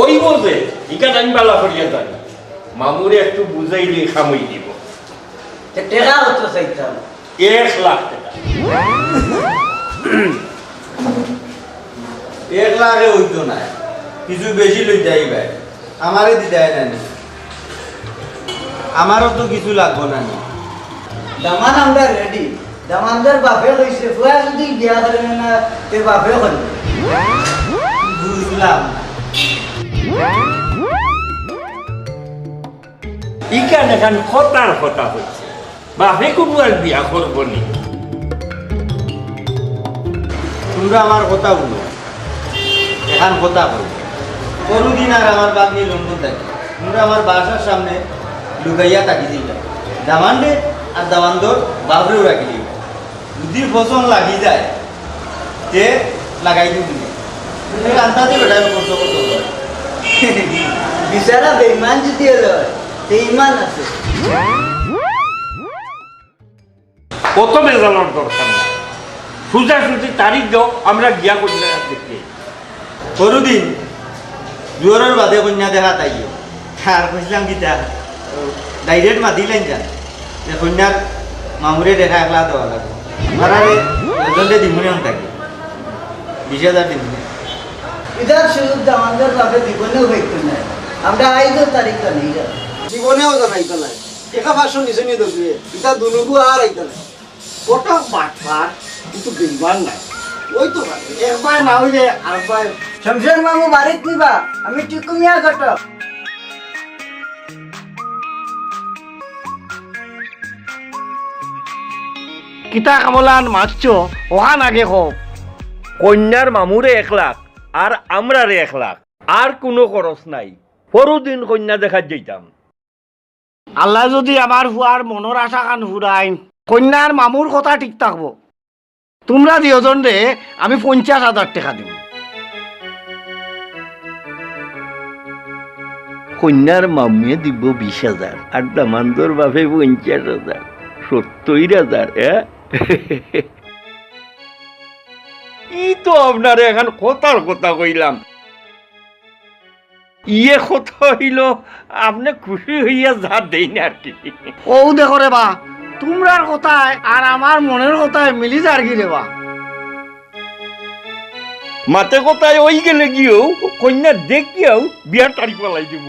ওই বোঝে ইকা টাইম বালা করিয়া যাই মামুরে একটু বুঝাইলে খামই দিব। টেকা হতো চাইতাম। এক লাখ টাকা। এক লাখে হইতো না কিছু বেশি লইতে আইবাই আমারে দিতে আয় না আমারও তো কিছু লাগবো না। দামান আমরা রেডি দামানদের বাপে কইছে ফুয়া যদি বিয়া করে না তে বাপে করবে বুঝলাম। না। ইকান এখান খতার কথা হচ্ছে। বাপে কোনো আর বিয়া করব নি। তোমরা আমার কথা বলো এখান কথা বলো। করুদিন আর আমার বাগনি লন্ডন থাকে। তোমরা আমার বাসার সামনে লুকাইয়া তাকি দিলাম দামান্ডে আর দামান্দর বাবরেও রাখি দিল যদি পছন্দ লাগি যায়, তে লাগাই দিব আন্দাজে বেটাই কষ্ট করতে বিচারা বেইমান যদি তে ইমান আছে কত মেজানোর দরকার না সুজা সুজি তারিখ দাও আমরা গিয়া করলে দেখি। করুদিন জোরের বাদে কন্যা দেখা তাইও আর কইলাম গীতা ডাইরেক্ট মাতিলেন যান যে কন্যার মামুরে দেখা একলা দেওয়া লাগবে। এজন্ডে দিমুনে থাকে বিশ হাজার দিমুনে। ইদার শুধু দামানদের বাপে জীবনেও হইতো না। আমরা আইজো তারিখ নেই জীবনেও জানাইতো একা ভাষণ নিচে নিয়ে দেখবে এটা দুনুকু আর আইতো নাই কটা বাটফার কিন্তু বেইমান ওই তো একবার না হইলে আরেকবার শমশের মামু বাড়িত নিবা। আমি টিকুমিয়া ঘটক। কিতা কামলান মারছ ওহান আগে হোক কন্যার মামুরে এক লাখ। আর আমরারে এক লাখ আর কোনো খরচ নাই। পরদিন কন্যা দেখা যেতাম আল্লাহ যদি আমার হুয়ার মনের আশা খান ফুরাইন কন্যার মামুর কথা ঠিক থাকব। তোমরা দুজন রে আমি পঞ্চাশ হাজার টাকা দিব কন্যার মামিয়ে দিব বিশ হাজার আর দামান্দর বাপে পঞ্চাশ হাজার সত্তর হাজার ই তো আপনার এখন কথার কথা কইলাম। ইয়ে কথা হইল আপনি খুশি হইয়া যা দেই না আর কি ও দেখো রে বা তোমরার কথায় আর আমার মনের কথায় মিলি যার কি রে বা? মাতে কথায় ওই গেলে গিয়েও কন্যা দেখিয়াও বিয়ার তারিখ পালাই দিব।